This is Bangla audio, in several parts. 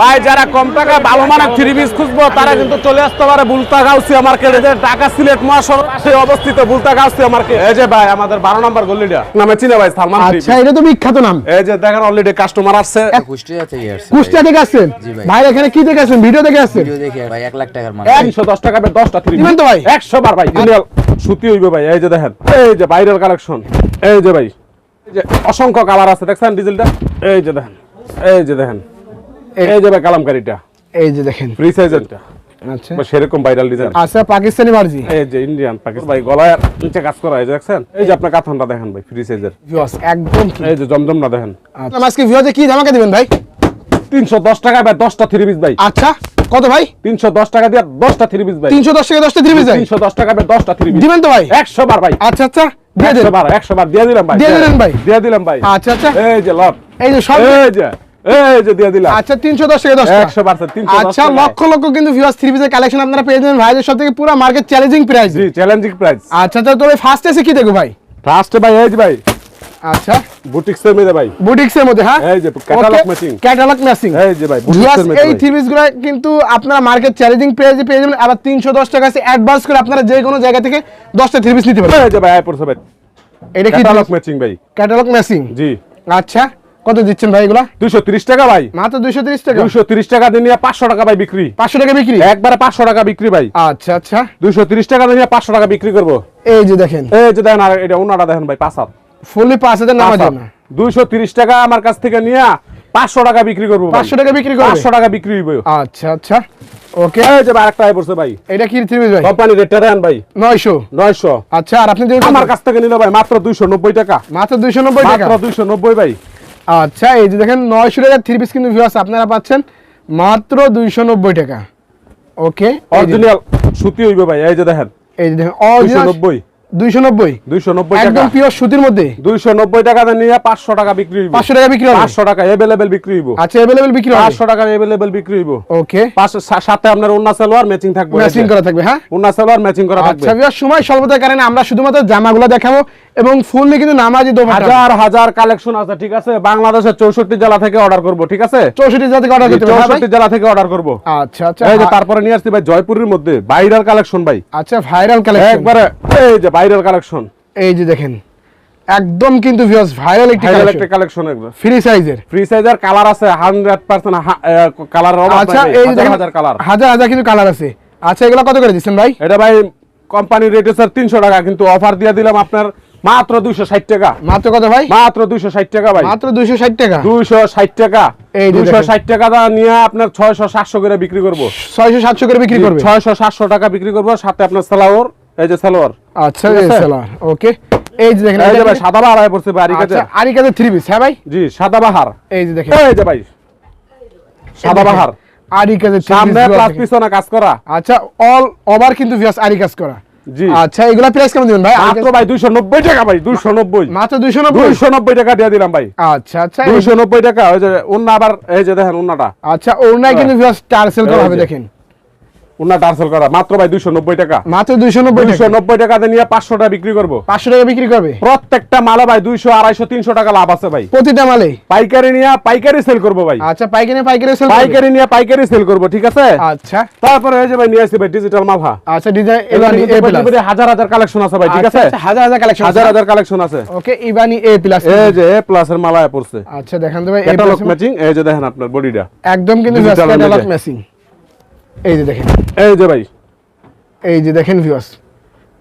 ভাই যারা কম টাকায় ভালো মানের থ্রি পিস খুঁজবো তারা কিন্তু চলে আসতে পারে বুলতা গাউসিয়া মার্কেটে যে ঢাকা সিলেট মহাসড়ক পাশে অবস্থিত বুলতা গাউসিয়া মার্কেট এই যে ভাই আমাদের বারো নম্বর গল্লিটা নামে চিনে ভাই সালমান আচ্ছা এটা তো বিখ্যাত নাম। এই যে দেখেন অলরেডি কাস্টমার আসছে। কুষ্টিয়া থেকে আসছে। কুষ্টিয়া থেকে আসছেন? ভাই। ভাই এখানে কি দেখে আসছেন? ভিডিও দেখে আসছেন? ভিডিও দেখে ভাই এক লাখ টাকার মাল। তিনশো দশ টাকা বের দশটা থ্রি দিবেন তো ভাই? একশো বার ভাই সুতি হইবে ভাই। এই যে দেখেন এই যে ভাইরাল কালেকশন এই যে ভাই এই যে অসংখ্য কালার আছে দেখছেন ডিজেলটা? এই যে দেখেন এই যে দেখেন। এই যে কালামকারিটা। এই যে দেখেন। ফ্রি সাইজেরটা আচ্ছা। সেরকম ভাইরাল ডিজাইন আচ্ছা পাকিস্তানি মার্জি এই যে ইন্ডিয়ান পাকিস্তান। ভাই গলায় নিচে কাজ করা এই দেখছেন? এই যে আপনার কাথনটা দেখেন ভাই ফ্রি সাইজের ভিউয়ার্স একদম এই যে জমজমটা দেখেন। আচ্ছা। আজকে ভিউয়ার্সে কি ধামাকা দিবেন ভাই? তিনশো দশ টাকা ভাই দশটা থ্রি পিস ভাই। আচ্ছা কত ভাই? টাকা দিয়ে দশটা থ্রি পিস ভাই। তিনশো দশ থেকে দশটা দিবি ভাই। তিনশো দশ টাকা ভাই দশটা থ্রি পিস দিবেন তো ভাই? একশো বার ভাই। আচ্ছা আচ্ছা দিয়ে দেন। একশো বার একশো বার দিয়ে দিলাম ভাই। দিয়ে দিলেন ভাই? দিয়ে দিলাম ভাই। আচ্ছা আচ্ছা। এই যে লট। এই যে সব এই যে। এই যে দিয়ে দিলাম আচ্ছা তিনশো দশ থেকে দশটা একশো পার্সেন্ট তিনশো আচ্ছা লক্ষ লক্ষ কিন্তু ভিউয়ার্স থ্রি পিসের কালেকশন আপনারা পেয়ে যাবেন। ভাইদের সব থেকে পুরো মার্কেট চ্যালেঞ্জিং প্রাইস জি চ্যালেঞ্জিং প্রাইস আচ্ছা আচ্ছা তবে ফার্স্ট এসে কি দেখো ভাই? ফার্স্টে ভাই এই যে ভাই। আচ্ছা। বুটিক্সের মধ্যে ভাই। বুটিক্সের মধ্যে হ্যাঁ? এই যে। ক্যাটালগ ম্যাচিং এই যে ভাই বুটিক্সের মধ্যে এই ভাই। কিন্তু আপনারা মার্কেট চ্যালেঞ্জিং পেজে পেয়ে যাবেন। আবার তিনশো দশ টাকা আছে অ্যাডভান্স করে আপনারা যে কোনো জায়গা থেকে দশটা থ্রি পিস নিতে পারবেন। এই যে ভাই আয় পড়ছে ভাই এটা কি ক্যাটালগ ম্যাচিং ভাই। ক্যাটালগ ম্যাচিং জি। আচ্ছা। কত দিচ্ছেন ভাই এগুলা? দুইশো তিরিশ টাকা ভাই। মাত্র দুইশো তিরিশ টাকা? দুইশো তিরিশ টাকা দিয়ে নিয়ে পাঁচশো টাকা ভাই বিক্রি। পাঁচশো টাকা বিক্রি? একবারে পাঁচশো টাকা বিক্রি ভাই। আচ্ছা আচ্ছা। দুইশো তিরিশ টাকা দিয়ে পাঁচশো টাকা বিক্রি করব। এই যে দেখেন। এই যে দেখেন আর এটা ওনাটা দেখেন ভাই পাঁচ হাত। ফুললি পাঁচ হাজার নামা যাবে দুইশো তিরিশ টাকা আমার কাছ থেকে নিয়ে পাঁচশো টাকা বিক্রি করব পাঁচশো টাকা বিক্রি করবে? পাঁচশো টাকা বিক্রি হইব। আচ্ছা আচ্ছা। ওকে যে আরেকটা আয় পড়ছে ভাই। এটা কি থ্রি ভাই? কোম্পানি রেটটা দেন ভাই। নয়শো। নয়শো। আচ্ছা আর আপনি আমার কাছ থেকে নিল ভাই মাত্র দুইশো নব্বই টাকা। মাত্র দুইশো নব্বই টাকা। মাত্র দুইশো নব্বই ভাই। আচ্ছা এই যে দেখেন নয়শো টাকার থ্রি পিস কিন্তু ভিউয়ার্স আপনারা পাচ্ছেন মাত্র দুইশো নব্বই টাকা। ওকে অরিজিনাল সুতি হইবে ভাই এই যে দেখেন। এই যে দেখেন অরিজিনাল নব্বই। দুইশো নব্বই। দুইশো নব্বই টাকা। একদম পিওর সুতির মধ্যে। দুইশো নব্বই টাকা নিয়ে পাঁচশো টাকা বিক্রি হইব। পাঁচশো টাকা বিক্রি হবে। পাঁচশো টাকা এভেলেবেল বিক্রি আচ্ছা অ্যাভেলেবেল বিক্রি হবে। পাঁচশো টাকা এভেলেবেল বিক্রি ওকে সাথে আপনার অন্য সালোয়ার ম্যাচিং থাকবে। ম্যাচিং করা থাকবে হ্যাঁ? অন্য সালোয়ার ম্যাচিং করা থাকবে। আচ্ছা সময় স্বল্পতার কারণে আমরা শুধুমাত্র জামাগুলো দেখাবো এবং ফুললি কিন্তু নামাজি হাজার হাজার কালেকশন আছে ঠিক আছে? বাংলাদেশের চৌষট্টি জেলা থেকে অর্ডার করব ঠিক আছে? চৌষট্টি জাতি অর্ডার করতে হবে হ্যাঁ জেলা থেকে অর্ডার করব। আচ্ছা আচ্ছা এই যে হ্যাঁ। তারপরে নিয়ে আসছি ভাই জয়পুরের মধ্যে ভাইরাল কালেকশন ভাই। আচ্ছা ভাইরাল কালেকশন একবারে এই যে বাইরাল কালেকশন এই যে দেখেন একদম কিন্তু ভিউয়ার্স ভাইরাল একটি ভাইরাল কালেকশন একটা কালেকশন একবার। ফ্রি সাইজের ফ্রি সাইজের কালার আছে হান্ড্রেড পার্সেন্ট কালার আচ্ছা এই দেখেন হাজার কালার হাজার হাজার কিন্তু কালার আছে। আচ্ছা এগুলো কত করে দিচ্ছেন ভাই? এটা ভাই কোম্পানির রেট স্যার তিনশো টাকা কিন্তু অফার দিয়ে দিলাম আপনার মাত্র দুইশো ষাট টাকা। মাত্র কত ভাই? মাত্র দুইশো ষাট টাকা ভাই। মাত্র দুইশো ষাট টাকা। দুইশো ষাট টাকা। এই যে দুইশো দেখেন। ষাট টাকা দা নিয়ে আপনার ছয়শো সাতশো করে বিক্রি করব। ছয়শো সাতশো করে বিক্রি করবে। ছয়শো সাতশো টাকা বিক্রি করব সাথে আপনার সালোয়ার এই যে সালোয়ার। আচ্ছা এই? সেলার ওকে এই যে দেখেন এই যে ভাই সাদা বাহার পড়ছে ভাই আরিকাতে আরিকাতে থ্রি পিস হ্যাঁ ভাই? জি সাদা বাহার। এই যে দেখেন। এই যে ভাই সাদা বাহার। আরিকাতে সামনে প্লাস পিছনে কাজ করা। আচ্ছা অল ওভার কিন্তু ভিউয়ার্স আরিকাস করা। জি। আচ্ছা এগুলা প্রাইস কেমন দিবেন ভাই? মাত্র ভাই দুইশো নব্বই টাকা ভাই দুইশো নব্বই। মাত্র দুইশো নব্বই? দুইশো নব্বই টাকা দিয়ে দিলাম ভাই। আচ্ছা আচ্ছা এই- দুইশো নব্বই টাকা ওই যে আবার এই যে দেখেন উন্নাটা আচ্ছা ওনাই কিন্তু ভিউয়ার্স টার্সেল করা হবে দেখেন। উন্না টার্সেল করা মাত্র ভাই দুইশো নব্বই টাকা। মাত্র দুইশো নব্বই দুইশো টাকা নব্বই টাকা দিয়ে নিয়ে পাঁচশো টাকা বিক্রি করব। পাঁচশো টাকা বিক্রি করবে? প্রত্যেকটা মালে ভাই দুইশো আড়াইশো তিনশো টাকা লাভ আছে ভাই। প্রতিটা মালে? পাইকারি নিয়ে পাইকারি সেল করব ভাই। আচ্ছা পাইকারি পাইকারি সেল পাইকারি নিয়ে পাইকারি সেল করব ঠিক আছে? আচ্ছা। তারপরে এই যে ভাই নিয়ে আসছি ভাই ডিজিটাল মালহা। আচ্ছা ডিজাইন এ প্লাস হাজার হাজার কালেকশন আছে ভাই ঠিক আছে? হাজার হাজার কালেকশন হাজার হাজার কালেকশন আছে। ওকে ইবানি এ প্লাস এই যে এ প্লাস এর মালায় পড়ছে। আচ্ছা দেখান দেবে এ ক্যাটালগ প্লাস ম্যাচিং এই যে দেখেন আপনার বডিটা। একদম কিন্তু। ম্যাচিং এই যে দেখেন। এই যে ভাই। এই যে দেখেন ভিউয়ার্স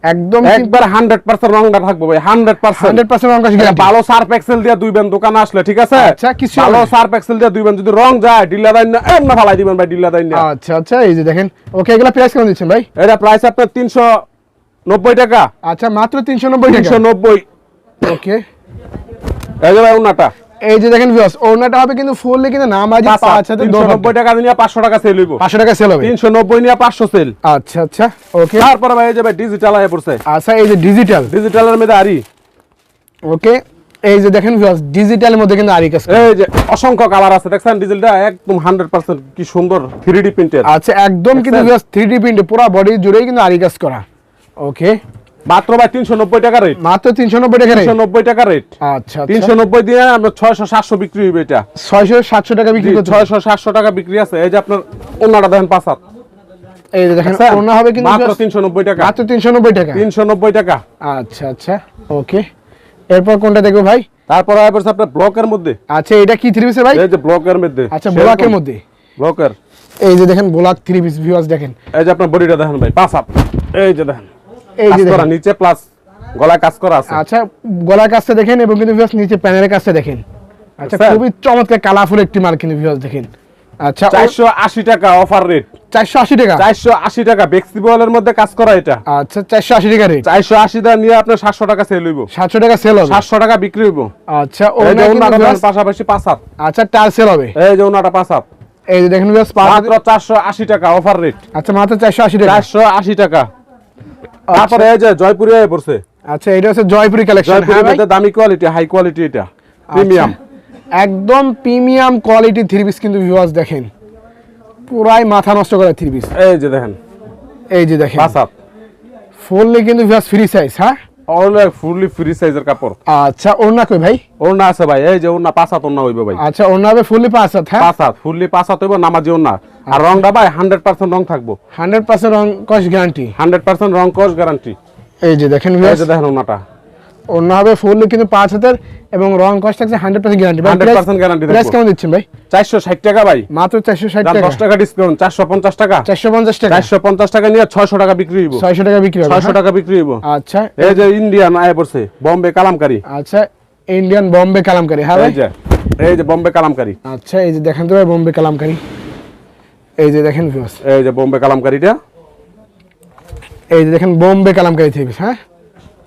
একদম একবার হান্ড্রেড পার্সেন্ট রংটা থাকব ভাই হান্ড্রেড পার্সেন্ট হান্ড্রেড পার্সেন্ট অঙ্কাশ গ্যারান্টি ভালো সার্ফ এক্সেল দিয়ে দুই বেন দোকানে আসলে ঠিক আছে? আচ্ছা, কিছু ভালো। সার্ফ এক্সেল দিয়ে দুই বেন যদি রং যায় ডিলা দাইন না এমন ফালাই দিবেন ভাই ডিলা দাইন না। আচ্ছা আচ্ছা এই যে দেখেন। ওকে এগুলা প্রাইস কেমন দিচ্ছেন ভাই? এটা প্রাইস আপনার তিনশো নব্বই টাকা। আচ্ছা মাত্র তিনশো নব্বই টাকা। তিনশো নব্বই। ওকে। এই যে ভাই উন্নাটা এই যে দেখেন ভিউয়ার্স ওনাটা হবে কিন্তু ফুললি কিন্তু নামাজি পাঁচ হাতে তিনশো নব্বই টাকা নিয়ে পাঁচশো টাকা সেল হইব। পাঁচশো টাকা সেল হবে। তিনশো নব্বই নিয়ে পাঁচশো সেল আচ্ছা আচ্ছা ওকে তারপরে ভাই এই যে ভাই ডিজিটাল আয় পড়ছে। আচ্ছা এই যে ডিজিটাল ডিজিটালের মধ্যে আরি ওকে এই যে দেখেন ভিউয়ার্স ডিজিটালের মধ্যে কিন্তু আরি কাজ করা। এই যে অসংখ্য কালার আছে দেখছেন ডিজিটালটা একদম হান্ড্রেড পার্সেন্ট কি সুন্দর থ্রি ডি প্রিন্টের আচ্ছা একদম কিন্তু ভিউয়ার্স থ্রি ডি প্রিন্ট পুরো বডি জুড়েই কিন্তু আরি কাজ করা। ওকে মাত্র ভাই তিনশো নব্বই টাকা রেট মাত্র তিনশো নব্বই টাকা তিনশো নব্বই টাকা রেট আচ্ছা তিনশো নব্বই দিয়ে আপনার ছয়শো সাতশো বিক্রি হইবে এটা। ছয়শো সাতশো টাকা বিক্রি ছয়শো সাতশো টাকা বিক্রি আছে। এই যে আপনার অন্যটা দেখেন পাঁচ হাত এই দেখেন ওনা হবে কিন্তু মাত্র তিনশো নব্বই টাকা। মাত্র তিনশো নব্বই টাকা। তিনশো নব্বই টাকা। আচ্ছা আচ্ছা। ওকে এরপর কোনটা দেখব ভাই? তারপর আয় পড়ছে আপনার ব্লকের মধ্যে। আচ্ছা এটা কি থ্রি ভাই? এই যে ব্লকের মধ্যে। আচ্ছা ব্লকের মধ্যে। ব্লকের। এই যে দেখেন ব্লক থ্রি পিস ভিউয়ার্স দেখেন। এই যে আপনার বডিটা দেখেন ভাই পাঁচ হাত এই যে দেখেন। এই যে করা নিচে প্লাস গলায় কাজ করা আছে। আচ্ছা গলার কাজটা দেখেন এবং কিন্তু ভিউয়ার্স নিচে প্যানেলের কাজটা দেখেন। আচ্ছা খুবই চমৎকার কালারফুল একটি মাল কিন্তু ভিউয়ার্স দেখেন। আচ্ছা টাকা অফার রেট টাকা? চারশো আশি টাকা বেক্সিবলের মধ্যে কাজ করা এটা। আচ্ছা চারশো আশি টাকা রেট চারশো আশি টাকা নিয়ে আপনার সাতশো টাকা সেল হইব। টাকা সেল হবে? সাতশো টাকা বিক্রি হইব। আচ্ছা ওনা কিন্তু পাশাপাশি পাঁচ হাত। আচ্ছা টার সেল হবে। এই যে ওনাটা পাঁচ হাত। এই যে দেখেন মাত্র চারশো আশি টাকা অফার রেট আচ্ছা মাত্র চারশো আশি টাকা। চারশো আশি টাকা। তারপরে এই যে জয়পুরি আয় পড়ছে। আচ্ছা এটা হচ্ছে জয়পুরি কালেকশন হ্যাঁ ভাই? এটা দামি কোয়ালিটি হাই কোয়ালিটি এটা। প্রিমিয়াম একদম প্রিমিয়াম কোয়ালিটি থ্রি পিস কিন্তু ভিউয়ার্স দেখেন। পুরাই মাথা নষ্ট করা থ্রি পিস এই যে দেখেন। এই যে দেখেন। ফুললি কিন্তু ভিউয়ার্স ফ্রি সাইজ হ্যাঁ? অল ফুললি ফ্রি সাইজের কাপড়। আচ্ছা ওড়না কই ভাই? ওড়না আছে ভাই এই যে ওড়না পাঁচ হাত ওড়না হইবে ভাই। আচ্ছা ওড়না হবে ফুললি পাঁচ হাত হ্যাঁ? পাঁচ হাত ফুললি পাঁচ হাত হইব নামাজি ওড়না। আর রংটা ভাই হান্ড্রেড পার্সেন্ট রং থাকব। হান্ড্রেড পার্সেন্ট রং কস গ্যারান্টি হান্ড্রেড পার্সেন্ট রং কস গ্যারান্টি এই যে দেখেন এই যে দেখেন ওড়নাটা। ওড়না হবে ফুললি কিন্তু পাঁচ হাতের এবং রং কস থাকছে hundred percent guarantee 100% guarantee price কেমন দিচ্ছেন ভাই? চারশো ষাট টাকা ভাই। মাত্র চারশো ষাট টাকা। দশ টাকা ডিসকাউন্ট চারশো পঞ্চাশ টাকা। চারশো পঞ্চাশ টাকা। চারশো পঞ্চাশ টাকা নিয়ে ছয়শো টাকা বিক্রি হইব। ছয়শো টাকা বিক্রি হবে ছয়শো হ্যাঁ? টাকা বিক্রি হইব। আচ্ছা। এই যে ইন্ডিয়ান আয় পড়ছে বম্বে কালামকারি আচ্ছা ইন্ডিয়ান বম্বে কালামকারি হ্যাঁ ভাই? এই যে বম্বে কালামকারি আচ্ছা এই যে দেখেন তো ভাই বোম্বে কালামকারি এই যে দেখেন এই যে বম্বে কালামকারিটা এই যে দেখেন বোম্বে কালামকারি পিস হ্যাঁ?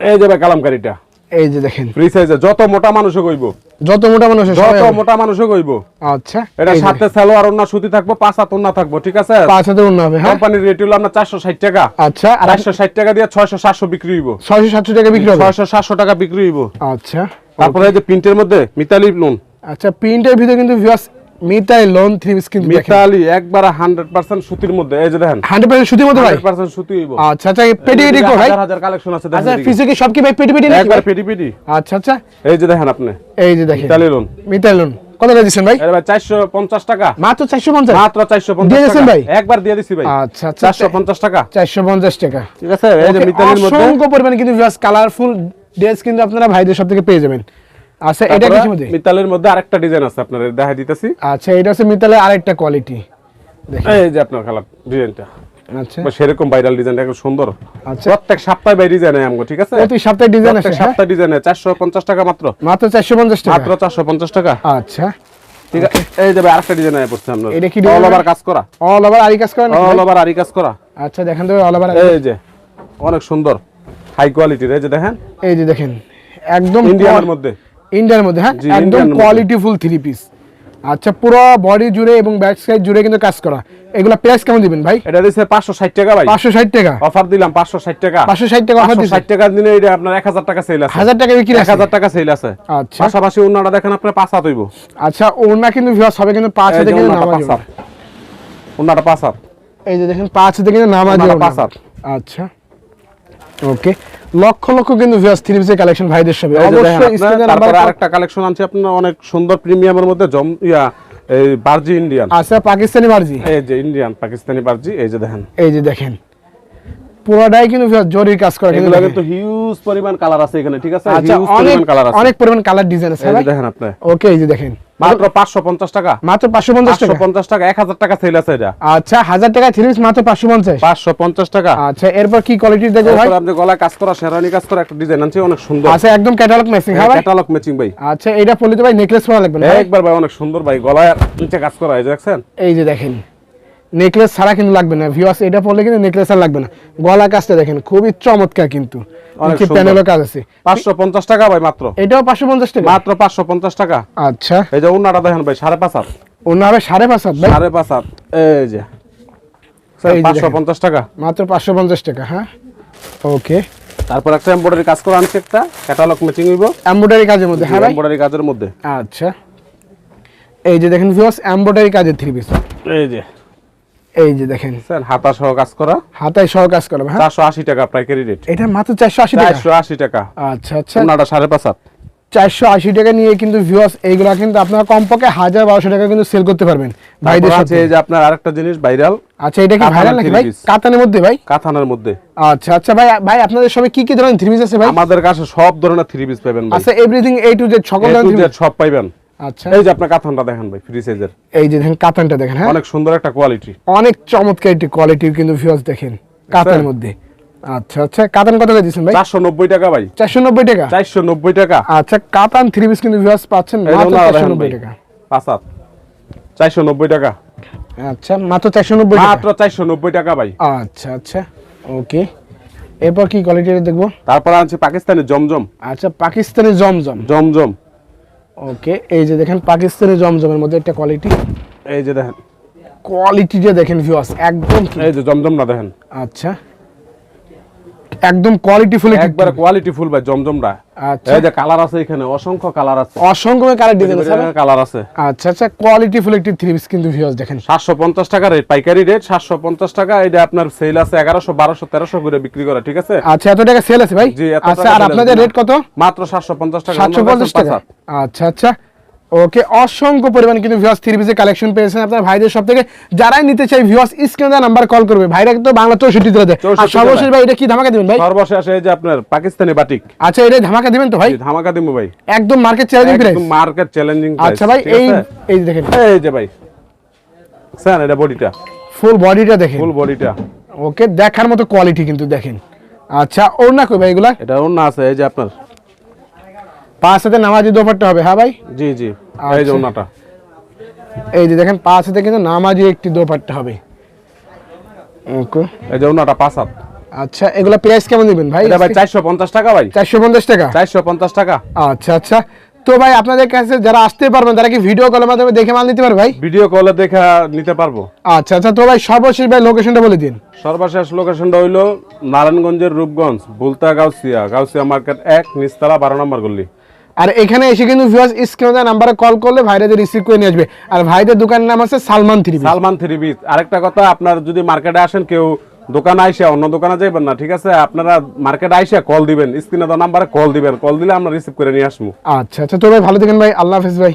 এই যে ভাই কালামকারিটা এই যে দেখেন। ফ্রি সাইজে যত মোটা মানুষও কইব। যত মোটা মানুষ যত মোটা মানুষও কইব। আচ্ছা এটা সাথে সালোয়ার ওন্না সুতি থাকব পাঁচ হাত ওন্না থাকব ঠিক আছে? পাঁচ হবে হ্যাঁ? কোম্পানির রেট হলো আপনার চারশো ষাট টাকা। আচ্ছা আর চারশো ষাট টাকা দিয়ে ছয়শো সাতশো বিক্রি হইব। ছয়শো সাতশো টাকা বিক্রি হবে? ছয়শো সাতশো টাকা বিক্রি হইব। আচ্ছা তারপরে যে প্রিন্টের মধ্যে মিতালি লোন আচ্ছা প্রিন্টের ভিতরে কিন্তু ভিউয়ার্স মিতাই লোন থ্রি পিস মিতালি একবার হান্ড্রেড পার্সেন্ট সুতির মধ্যে এই যে দেখেন। হান্ড্রেড পার্সেন্ট সুতির মতো ভাই? হান্ড্রেড পার্সেন্ট সুতি হইব। আচ্ছা আচ্ছা পেটি পেটি কো ভাই? হাজার হাজার কালেকশন আছে দেখেন আচ্ছা ফিজিকে সব কি ভাই পেটি পেটি নাকি একবার পেটি পেটি। আচ্ছা আচ্ছা। এই যে দেখেন আপনি এই যে দেখেন। মিতালি লোন। মিতাই লোন। কত টাকা ভাই? ভাই টাকা। মাত্র চারশো পঞ্চাশ? মাত্র চারশো দিয়ে পঞ্চাশ দিয়েছেন ভাই? একবার দিয়ে দিছি ভাই। আচ্ছা চারশো পঞ্চাশ টাকা। চারশো পঞ্চাশ টাকা। ঠিক আছে এই যে মিতালির মধ্যে। অসংখ্য পরিমাণে কিন্তু কালারফুল ড্রেস কিন্তু আপনারা ভাইদের সব থেকে পেয়ে যাবেন। আচ্ছা এটা কিছু মধ্যে? মিতালির মধ্যে আরেকটা ডিজাইন আছে আপনার দেখা দিতেছি। আচ্ছা এটা হচ্ছে মিতালের আরেকটা কোয়ালিটি দেখেন। এই যে আপনার কালার ডিজাইনটা আচ্ছা। সেরকম ভাইরাল ডিজাইনটা একদম সুন্দর। আচ্ছা। প্রত্যেক সপ্তাহে ভাই ডিজাইন আমগো ঠিক আছে? প্রতি সপ্তাহে ডিজাইন আছে প্রত্যেক হ্যাঁ? সপ্তাহে ডিজাইনে চারশো পঞ্চাশ টাকা মাত্র। মাত্র চারশো পঞ্চাশ টাকা। মাত্র চারশো পঞ্চাশ টাকা। আচ্ছা। ঠিক আছে? এই যে ভাই আরেকটা ডিজাইন আয় পড়ছে আপনার। এটা কি অল ওভার কাজ করা। অল ওভার আরি কাজ করেন অল ওভার আরি কাজ করা। আচ্ছা দেখেন তো অল ওভার এই যে অনেক সুন্দর। হাই কোয়ালিটির এই যে দেখেন। এই যে দেখেন একদম ইন্ডিয়ানের মধ্যে। ইন্ডিয়ার মধ্যে হ্যাঁ? একদম। কোয়ালিটিফুল থ্রি পিস আচ্ছা পুরো বডি জুড়ে এবং ব্যাক সাইড জুড়ে কিন্তু কাজ করা। এগুলা প্রাইস কেমন দিবেন ভাই? এটা পাঁচশো ষাট টাকা ভাই। পাঁচশো ষাট টাকা? অফার দিলাম পাঁচশো ষাট টাকা। 560 টাকা পাঁচশো দিছে। ষাট টাকার দিনে এটা আপনার এক হাজার টাকা সেল আছে। হাজার টাকা বিক্রি এক আছে হাজার টাকা সেল আছে। আচ্ছা। পাশাপাশি অন্যটা দেখেন আপনার পাঁচ হাত হইব। আচ্ছা ওড়না কিন্তু ভিউয়ার্স হবে কিন্তু পাঁচ হাতে কিন্তু অন্যটা নামাজ অন্যটা পাঁচ হাত। এই যে দেখেন পাঁচ হাতে কিন্তু নামাজ পাঁচ হাত। আচ্ছা। ওকে। লক্ষ লক্ষ কিন্তু ভিউয়ার্স থ্রি পিসের কালেকশন ভাইদের দেখেন অবশ্যই তারপরে আরেকটা কালেকশন আনছি আপনার অনেক সুন্দর প্রিমিয়ামের মধ্যে জম ইয়া এই বার্জি ইন্ডিয়ান আচ্ছা পাকিস্তানি মার্জি এই যে ইন্ডিয়ান পাকিস্তানি বার্জি এই যে দেখেন। এই যে দেখেন। পুরোটাই কিন্তু জরির কাজ করা এগুলো দেখেন। কিন্তু হিউজ পরিমাণ কালার আছে এখানে ঠিক আছে? আচ্ছা হিউজ অনেক পরিমাণ কালার আছে। অনেক পরিমাণ কালার ডিজাইন আছে দেখেন আপনি। ওকে এই যে দেখেন। মাত্র পাঁচশো পঞ্চাশ টাকা। মাত্র পাঁচশো পঞ্চাশ পাঁচশো টাকা পঞ্চাশ টাকা টাকা সেল আছে এটা। আচ্ছা টাকা থ্রি মাত্র আচ্ছা এরপর কি কোয়ালিটি ভাই? আপনি কাজ করা শেরানি কাজ করা একটা ডিজাইন আছে অনেক সুন্দর। আচ্ছা একদম ক্যাটালগ ম্যাচিং হ্যাঁ ভাই? ক্যাটালগ ম্যাচিং ভাই। আচ্ছা এটা ভাই নেকলেস পরা লাগবে না একবার ভাই অনেক সুন্দর ভাই গলায় নিচে কাজ করা এই যে এই যে দেখেন। নেকলেস ছাড়া কিন্তু লাগবে না। ভিউয়ার্স এটা পড়লে কিন্তু নেকলেস আর লাগবে না। গলা কাজটা দেখেন খুবই চমৎকার কিন্তু। অনেক প্যানেলও কাজ আছে। পাঁচশো পঞ্চাশ টাকা ভাই মাত্র। এটাও পাঁচশো পঞ্চাশ টাকা? মাত্র পাঁচশো পঞ্চাশ টাকা। আচ্ছা। এই যে উন্নাটা দেখেন ভাই সাড়ে পাঁচ হাত। অন্য হবে সাড়ে পাঁচ হাত ভাই? সাড়ে পাঁচ হাত। এই যে। দেখেন। পঞ্চাশ টাকা। মাত্র পাঁচশো পঞ্চাশ টাকা হ্যাঁ? ওকে। তারপর একটা এমব্রয়ডারি কাজ করা আনছি একটা। ক্যাটালগ ম্যাচিং হইব। এমব্রয়ডারি কাজের মধ্যে হ্যাঁ ভাই? এমব্রয়ডারি কাজের মধ্যে। আচ্ছা। এই যে দেখেন ভিউয়ার্স এমব্রয়ডারি কাজের থ্রি পিস এই যে। এই যে দেখেন। বুঝছেন হাতা সহ কাজ করা। হাতায় সহ কাজ করবে হ্যাঁ? চারশো আশি টাকা পাইকারি রেট এটা মাত্র চারশো আশি টাকা? চারশো আশি টাকা। আচ্ছা আচ্ছা। ওনাটা চারশো আশি টাকা নিয়ে কিন্তু ভিউয়ার্স এইগুলা কিন্তু আপনারা কমপক্ষে হাজার বারোশো টাকা কিন্তু সেল করতে পারবেন ভাইদের সাথে। যে আপনার আরেকটা জিনিস ভাইরাল আচ্ছা এটা কি ভাইরাল নাকি ভাই? কাতানের মধ্যে ভাই? কাথানের মধ্যে। আচ্ছা আচ্ছা ভাই ভাই আপনাদের সবাই কি কি ধরনের থ্রি পিস আছে ভাই? আমাদের কাছে সব ধরনের থ্রি পিস পাবেন ভাই। আচ্ছা এভরিথিং এ টু জেড সকল ধরনের সব পাইবেন। piece? আচ্ছা। এই যে আপনার কাথানটা দেখেন ভাই ফ্রি সাইজের এই যে দেখেন কাতানটা দেখেন হ্যাঁ? অনেক সুন্দর একটা কোয়ালিটি অনেক চমৎকার একটি কোয়ালিটির কিন্তু ভিউয়ার্স দেখেন কাতানের মধ্যে। আচ্ছা আচ্ছা কাতান কত করে দিচ্ছেন ভাই? চারশো নব্বই টাকা ভাই। চারশো নব্বই টাকা? চারশো নব্বই টাকা। আচ্ছা কাতান থ্রি পিস কিন্তু ভিউয়ার্স পাচ্ছেন মাত্র ওনারা চারশো দেখেন নব্বই ভাই টাকা। পাঁচ হাত। চারশো নব্বই টাকা। আচ্ছা মাত্র চারশো নব্বই টাকা? মাত্র চারশো নব্বই টাকা ভাই। আচ্ছা আচ্ছা ওকে এরপর কি কোয়ালিটির দেখব? তারপর আনছি পাকিস্তানি জমজম। আচ্ছা পাকিস্তানের জমজম। জমজম। ওকে এই যে দেখেন পাকিস্তানি জমজমের মধ্যে একটা কোয়ালিটি এই যে দেখেন। কোয়ালিটিটা দেখেন ভিউয়ার্স একদম এই যে জমজম না দেখেন। আচ্ছা। একদম কোয়ালিটি ফুল একবারে কোয়ালিটি ফুল ভাই জমজমটা। আচ্ছা। এই যে কালার আছে এখানে অসংখ্য কালার আছে। অসংখ্য কালার ডিজাইন আছে কালার আছে। আচ্ছা আচ্ছা কোয়ালিটি ফুল একটি থ্রি পিস কিন্তু ভিউয়ার্স দেখেন। সাতশো পঞ্চাশ টাকা রেট পাইকারি রেট সাতশো পঞ্চাশ টাকা এটা আপনার সেল আছে এগারোশো বারোশো তেরোশো করে বিক্রি করা ঠিক আছে? আচ্ছা এত টাকা সেল আছে ভাই? জি, আচ্ছা আর আপনাদের রেট কত? মাত্র সাতশো পঞ্চাশ টাকা সাতশো অন্য পঞ্চাশ কাছে টাকা। আচ্ছা আচ্ছা। ওকে অসংখ্য পরিমাণ কিন্তু ভিউয়ার্স থ্রি পিসের কালেকশন পেয়েছেন। আপনার ভাইদের সব থেকে যারাই নিতে চাই ভিউয়ার্স স্ক্রিনে নাম্বার কল করবে। ভাইরা কিন্তু বাংলা চৌষট্টি দিলে দেয় আর সর্বশেষ ভাই এটা কি ধামাকা দিবেন ভাই? সর্বশেষ এই যে আপনার পাকিস্তানি বাটিক আচ্ছা এটা ধামাকা দিবেন তো ভাই? ধামাকা দিমু ভাই। একদম মার্কেট চ্যালেঞ্জিং প্রাইস একদম মার্কেট চ্যালেঞ্জিং প্রাইস আচ্ছা ভাই এই এই দেখেন। এই যে ভাই। স্যার এটা বডিটা। ফুল বডিটা দেখেন। ফুল বডিটা ওকে দেখার মতো কোয়ালিটি কিন্তু দেখেন। আচ্ছা ওর না কই ভাই এগুলা? এটা অন্য আছে এই যে আপনার। পাঁচ হাতে নামাজি দোপাট্টা হবে হ্যাঁ ভাই? জি জি। এই যে আচ্ছা। ওনাটা। এই যে দেখেন পাঁচ হাতে কিন্তু নামাজি একটি দোপাট্টা হবে। ওকে। এই যে ওনাটা পাঁচ হাত। আচ্ছা এগুলা প্রাইস কেমন দিবেন ভাই? এটা ভাই চারশো পঞ্চাশ টাকা ভাই। চারশো পঞ্চাশ টাকা? চারশো পঞ্চাশ টাকা। আচ্ছা আচ্ছা। তো ভাই আপনাদের কাছে যারা আসতে পারবেন তারা কি ভিডিও কলের মাধ্যমে দেখে মাল নিতে পারবে ভাই? ভিডিও কলে দেখা নিতে পারব। আচ্ছা আচ্ছা। তো ভাই সর্বশেষ ভাই লোকেশনটা বলে দিন। সর্বশেষ লোকেশনটা হইল নারায়ণগঞ্জের রূপগঞ্জ বুলতা গাউসিয়া গাউসিয়া মার্কেট এক নিস্তালা বারো নম্বর গল্লি আর এখানে এসে কিন্তু ভিউয়ার্স স্ক্রিনে নাম্বারে কল করলে ভাইরাদের রিসিভ করে নিয়ে আসবে। আর ভাইদের দোকানের নাম আছে সালমান থ্রি সালমান থ্রি বিচ। আরেকটা কথা আপনার যদি মার্কেটে আসেন কেউ দোকানে আইসে অন্য দোকানে যাইবেন না ঠিক আছে? আপনারা মার্কেটে আইসে কল দিবেন স্ক্রিনে দেওয়া নাম্বারে কল দিবেন কল দিলে আমরা রিসিভ করে নিয়ে আসব। আচ্ছা আচ্ছা তো ভাই ভালো থাকেন ভাই আল্লাহ হাফিজ ভাই।